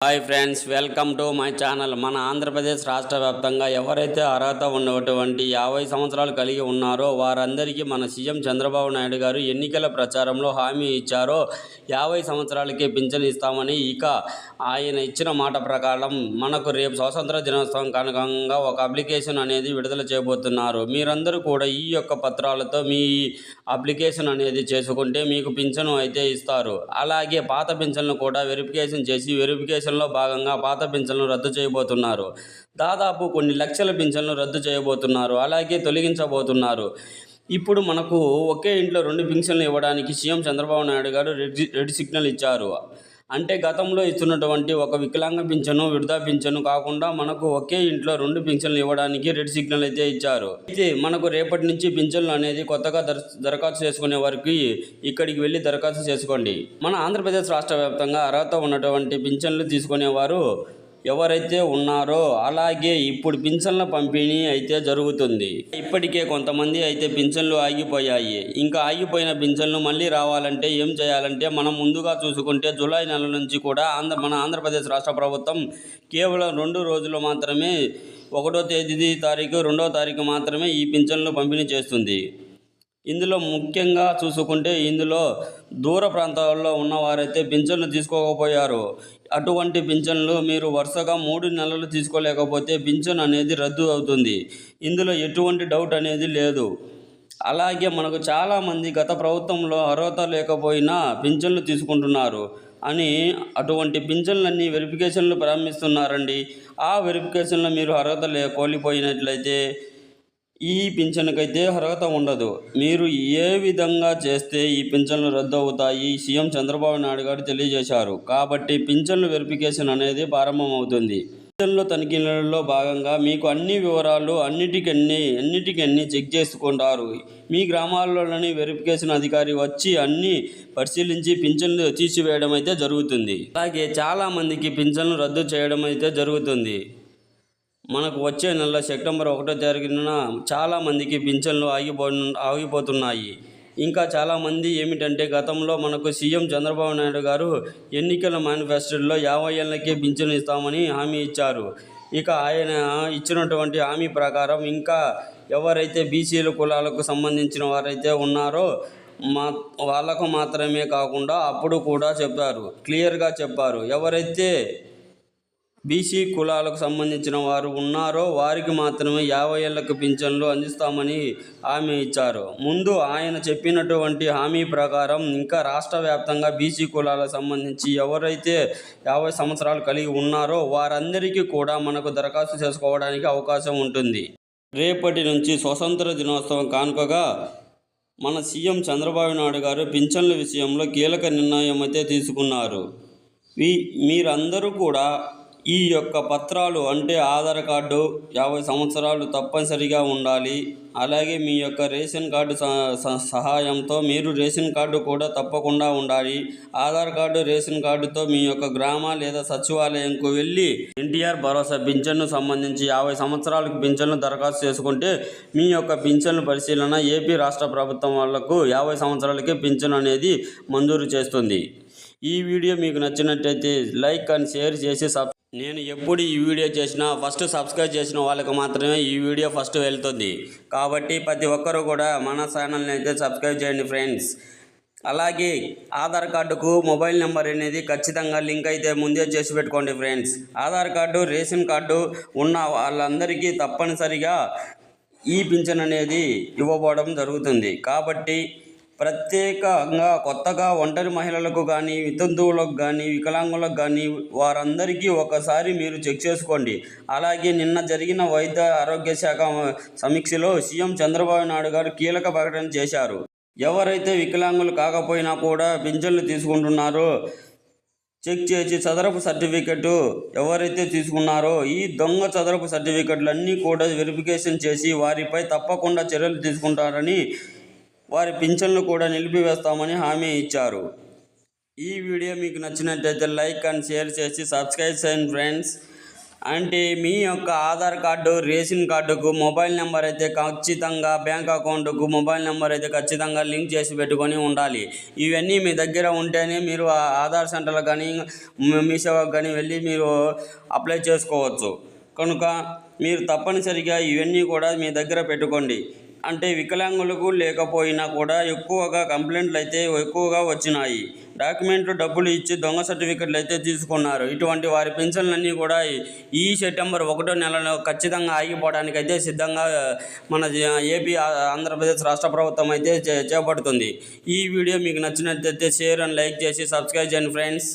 Hi friends welcome to my channel మన ఆంధ్రప్రదేశ్ రాష్ట్ర వ్యాప్తంగా ఎవరైతే అర్హత ఉన్నటువంటి యాభై సంవత్సరాలు కలిగి ఉన్నారో వారందరికీ మన సీఎం చంద్రబాబు నాయుడు గారు ఎన్నికల ప్రచారంలో హామీ ఇచ్చారో యాభై సంవత్సరాలకి పింఛన్ ఇస్తామని ఇక ఆయన ఇచ్చిన మాట ప్రకారం మనకు రేపు స్వాతంత్ర దినోత్సవం కనుకంగా ఒక అప్లికేషన్ అనేది విడుదల చేయబోతున్నారు. మీరందరూ కూడా ఈ యొక్క పత్రాలతో మీ అప్లికేషన్ అనేది చేసుకుంటే మీకు పింఛను అయితే ఇస్తారు. అలాగే పాత పింఛన్లు కూడా వెరిఫికేషన్ చేసి వెరిఫికేషన్ వెరిఫికేషన్లో భాగంగా పాత పింఛన్లు రద్దు చేయబోతున్నారు. దాదాపు కొన్ని లక్షల పింఛన్లు రద్దు చేయబోతున్నారు. అలాగే తొలగించబోతున్నారు. ఇప్పుడు మనకు ఒకే ఇంట్లో రెండు పింఛన్లు ఇవ్వడానికి సీఎం చంద్రబాబు నాయుడు గారు రెడ్ రెడ్ సిగ్నల్ ఇచ్చారు. అంటే గతంలో ఇస్తున్నటువంటి ఒక వికలాంగ పింఛను వృద్ధా పింఛను కాకుండా మనకు ఒకే ఇంట్లో రెండు పింఛన్లు ఇవ్వడానికి రెడ్ సిగ్నల్ అయితే ఇచ్చారు. అయితే మనకు రేపటి నుంచి పింఛన్లు అనేది కొత్తగా దరఖాస్తు చేసుకునే వారికి ఇక్కడికి వెళ్ళి దరఖాస్తు చేసుకోండి. మన ఆంధ్రప్రదేశ్ రాష్ట్ర వ్యాప్తంగా అర్హత ఉన్నటువంటి పింఛన్లు తీసుకునేవారు ఎవరైతే ఉన్నారో అలాగే ఇప్పుడు పింఛన్ల పంపిణీ అయితే జరుగుతుంది. ఇప్పటికే కొంతమంది అయితే పింఛన్లు ఆగిపోయాయి. ఇంకా ఆగిపోయిన పింఛన్లు మళ్ళీ రావాలంటే ఏం చేయాలంటే మనం ముందుగా చూసుకుంటే జూలై నెల నుంచి కూడా ఆంధ్ర మన ఆంధ్రప్రదేశ్ రాష్ట్ర ప్రభుత్వం కేవలం రెండు రోజులు మాత్రమే ఒకటో తేదీ తారీఖు రెండో తారీఖు మాత్రమే ఈ పింఛన్లు పంపిణీ చేస్తుంది. ఇందులో ముఖ్యంగా చూసుకుంటే ఇందులో దూర ప్రాంతాల్లో ఉన్నవారైతే పింఛన్లు తీసుకోకపోయారు. అటువంటి పింఛన్లు మీరు వరుసగా మూడు నెలలు తీసుకోలేకపోతే పింఛన్ అనేది రద్దు అవుతుంది. ఇందులో ఎటువంటి డౌట్ అనేది లేదు. అలాగే మనకు చాలామంది గత ప్రభుత్వంలో అర్హత లేకపోయినా పింఛన్లు తీసుకుంటున్నారు అని అటువంటి పింఛన్లన్నీ వెరిఫికేషన్లు ప్రారంభిస్తున్నారండి. ఆ వెరిఫికేషన్లో మీరు అర్హత లే కోల్పోయినట్లయితే ఈ పింఛన్కైతే అర్హత ఉండదు. మీరు ఏ విధంగా చేస్తే ఈ పింఛన్లు రద్దు అవుతాయి సీఎం చంద్రబాబు నాయుడు గారు తెలియజేశారు. కాబట్టి పింఛన్లు వెరిఫికేషన్ అనేది ప్రారంభమవుతుంది. పింఛన్ల తనిఖీలలో భాగంగా మీకు అన్ని వివరాలు అన్నిటికన్నీ అన్నిటికన్నీ చెక్ చేసుకుంటారు. మీ గ్రామాల్లోని వెరిఫికేషన్ అధికారి వచ్చి అన్ని పరిశీలించి పింఛన్లు తీసివేయడం అయితే జరుగుతుంది. అలాగే చాలామందికి పింఛన్లు రద్దు చేయడం అయితే జరుగుతుంది. మనకు వచ్చే నెల సెప్టెంబర్ ఒకటో తారీఖున చాలామందికి పింఛన్లు ఆగిపో ఆగిపోతున్నాయి. ఇంకా చాలామంది ఏమిటంటే గతంలో మనకు సీఎం చంద్రబాబు నాయుడు గారు ఎన్నికల మేనిఫెస్టోలో యాభై ఏళ్ళకే పింఛను ఇస్తామని హామీ ఇచ్చారు. ఇక ఆయన ఇచ్చినటువంటి హామీ ప్రకారం ఇంకా ఎవరైతే బీసీల కులాలకు సంబంధించిన వారైతే ఉన్నారో మా వాళ్ళకు మాత్రమే కాకుండా అప్పుడు కూడా చెప్పారు. క్లియర్గా చెప్పారు. ఎవరైతే బీసీ కులాలకు సంబంధించిన వారు ఉన్నారో వారికి మాత్రమే యాభై ఏళ్ళకు పింఛన్లు అందిస్తామని హామీ ఇచ్చారు. ముందు ఆయన చెప్పినటువంటి హామీ ప్రకారం ఇంకా రాష్ట్ర వ్యాప్తంగా బీసీ కులాలకు సంబంధించి ఎవరైతే యాభై సంవత్సరాలు కలిగి ఉన్నారో వారందరికీ కూడా మనకు దరఖాస్తు చేసుకోవడానికి అవకాశం ఉంటుంది. రేపటి నుంచి స్వతంత్ర దినోత్సవం కానుకగా మన సీఎం చంద్రబాబు నాయుడు గారు పింఛన్ల విషయంలో కీలక నిర్ణయం అయితే తీసుకున్నారు. మీరందరూ కూడా ఈ యొక్క పత్రాలు అంటే ఆధార్ కార్డు యాభై సంవత్సరాలు తప్పనిసరిగా ఉండాలి. అలాగే మీ యొక్క రేషన్ కార్డు స- స- సహాయంతో మీరు రేషన్ కార్డు కూడా తప్పకుండా ఉండాలి. ఆధార్ కార్డు రేషన్ కార్డుతో మీ యొక్క గ్రామ లేదా సచివాలయంకు వెళ్ళి ఎన్టీఆర్ భరోసా పింఛన్ను సంబంధించి యాభై సంవత్సరాలకు పింఛన్ను దరఖాస్తు చేసుకుంటే మీ యొక్క పింఛన్ను పరిశీలన ఏపీ రాష్ట్ర ప్రభుత్వం వాళ్ళకు యాభై సంవత్సరాలకే పింఛన్ అనేది మంజూరు చేస్తుంది. ఈ వీడియో మీకు నచ్చినట్టయితే లైక్ అండ్ షేర్ చేసి సబ్ నేను ఎప్పుడు ఈ వీడియో చేసినా ఫస్ట్ సబ్స్క్రైబ్ చేసిన వాళ్ళకి మాత్రమే ఈ వీడియో ఫస్ట్ వెళ్తుంది. కాబట్టి ప్రతి ఒక్కరూ కూడా మన ఛానల్ని అయితే సబ్స్క్రైబ్ చేయండి ఫ్రెండ్స్ అలాగే ఆధార్ కార్డుకు మొబైల్ నెంబర్ అనేది ఖచ్చితంగా లింక్ అయితే ముందే చేసి పెట్టుకోండి friends Aadhaar card ration card ఉన్న వాళ్ళందరికీ తప్పనిసరిగా ఈ పింఛన్ అనేది ఇవ్వబడడం జరుగుతుంది. కాబట్టి ప్రత్యేకంగా కొత్తగా ఒంటరి మహిళలకు కానీ వితంతువులకు కానీ వికలాంగులకు కానీ వారందరికీ ఒకసారి మీరు చెక్ చేసుకోండి. అలాగే నిన్న జరిగిన వైద్య ఆరోగ్య శాఖ సమీక్షలో సీఎం చంద్రబాబు నాయుడు గారు కీలక ప్రకటన చేశారు. ఎవరైతే వికలాంగులు కాకపోయినా కూడా పింఛన్లు తీసుకుంటున్నారో చెక్ చేసి చదరపు సర్టిఫికెట్ ఎవరైతే తీసుకున్నారో ఈ దొంగ చదరపు సర్టిఫికెట్లన్నీ కూడా వెరిఫికేషన్ చేసి వారిపై తప్పకుండా చర్యలు తీసుకుంటారని వారి పింఛన్లు కూడా నిలిపివేస్తామని హామీ ఇచ్చారు. ఈ వీడియో మీకు నచ్చినట్లయితే లైక్ అండ్ షేర్ చేసి సబ్స్క్రైబ్ చేయండి ఫ్రెండ్స్. అంటే మీ యొక్క ఆధార్ కార్డు రేషన్ కార్డుకు మొబైల్ నెంబర్ అయితే ఖచ్చితంగా బ్యాంక్ అకౌంట్కు మొబైల్ నెంబర్ అయితే ఖచ్చితంగా లింక్ చేసి పెట్టుకొని ఉండాలి. ఇవన్నీ మీ దగ్గర ఉంటేనే మీరు ఆ ఆధార్ సెంటర్లకు కానీ మీ- మీ సేవకు కానీ వెళ్ళి మీరు అప్లై చేసుకోవచ్చు. కనుక మీరు తప్పనిసరిగా ఇవన్నీ కూడా మీ దగ్గర పెట్టుకోండి. అంటే వికలాంగులకు లేకపోయినా కూడా ఎక్కువగా కంప్లైంట్లు అయితే ఎక్కువగా వచ్చినాయి. డాక్యుమెంట్లు డబ్బులు ఇచ్చి దొంగ సర్టిఫికెట్లు అయితే తీసుకున్నారు. ఇటువంటి వారి పెన్షన్లన్నీ కూడా ఈ సెప్టెంబర్ ఒకటో నెలలో ఖచ్చితంగా ఆగిపోవడానికి అయితే సిద్ధంగా మన ఏపీ ఆంధ్రప్రదేశ్ రాష్ట్ర ప్రభుత్వం అయితే చే- చేపడుతుంది. ఈ వీడియో మీకు నచ్చినట్లయితే షేర్ అండ్ లైక్ చేసి సబ్స్క్రైబ్ చేయండి ఫ్రెండ్స్.